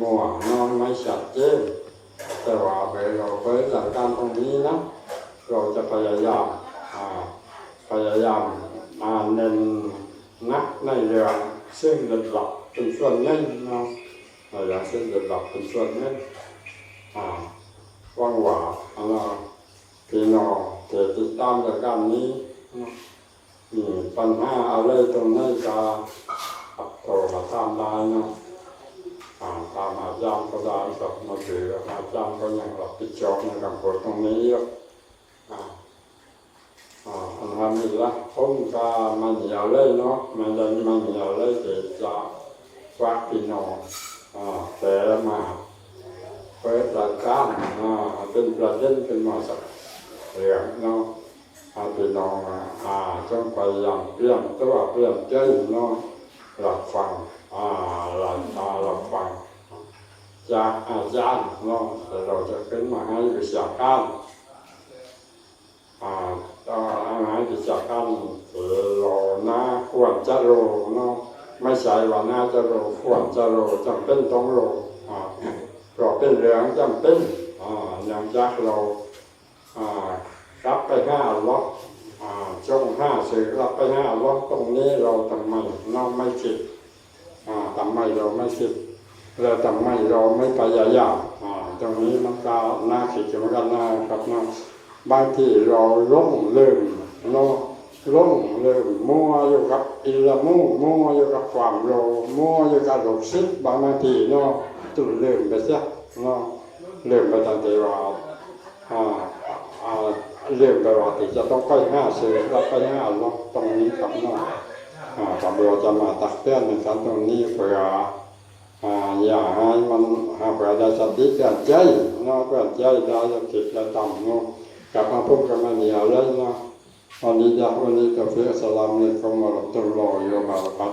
มัวนอนไม่ชัดเจนแต่ว่าเบลเราเปิดหลักการตรงนี้นะ เราจะพยายามพยายามมาเน้นนักในเรื่องซึ่งระดับเป็นส่วนหนึ่งเนาะในเรื่องซึ่งระดับเป็นส่วนหนึ่งอ่าว่างหวาอันนั้นพี่น้องเกิดติดตามรายการนี้ปัญหาอะไรตรงไหนจะโทรมาถามได้เนาะ อ่าตามอาจารย์ก็ได้กับมาถืออาจารย์ก็ยังรับผิดชอบในการปวดตรงนี้อยู่อ่าอ่าอันนั้นนี่ละผมก็มันเหนียวเลยเนาะมันเลยมันเหนียวเลยจะจะฝากพี่น้องอ่าแต่มาเปิดรายการอ่าเป็นประเด็นขึ้นมาสักเรื่องเนาะอาพี่น้องอ่าจงพยายามเปลี่ยนตัวเปลี่ยนใจเนาะหลับฟังอ่าหลับตาหลับฟัง จากอาจารย์เนาะแต่เราจะขึ้นมาให้วิชาการอาอาหารวิชาการเราหน้าควรจะรู้เนาะไม่ใช่ว่าน่าจะรู้ควรจะรู้จำเป็นต้องรู้อ่าเราเป็นเรื่องจำเป็นอย่างจากเรารับไปห้าล็อกอ่าจงห้าสื่อรับไปห้าล็อกตรงนี้เราทำไมเราไม่คิดทำไมเราไม่คิด แล้วทำไมเราไม่พยายามตรงนี้มันก็น่าคิดเหมือนกันนะครับเนาะบางทีเราล่งเริ่มเนาะล่งเริ่มมัวอยู่กับอิลมูมัวอยู่กับความโลมัวอยู่กับหลงซิบางทีเนาะตุนเริ่มไปเสียเนาะเริ่มไปตั้งแต่ว่าอ่าอ่าเรื่องแบบว่าที่จะต้องไปห้าซื้อรับไปห้าล็อกตรงนี้กับเน้องอ่าตำรวจจะมาตักเตือนในการตรงนี้เพื่อ อย่าให้มันหาเพื่อได้สติเตือนใจเนาะเตือนใจได้จะคิดได้ทำเนาะกลับมาพบกันมาเหนียวเลยเนาะวันนี้ยาวันนี้กาแฟสลามเนี่ยเขามาตุลลอยมาบับ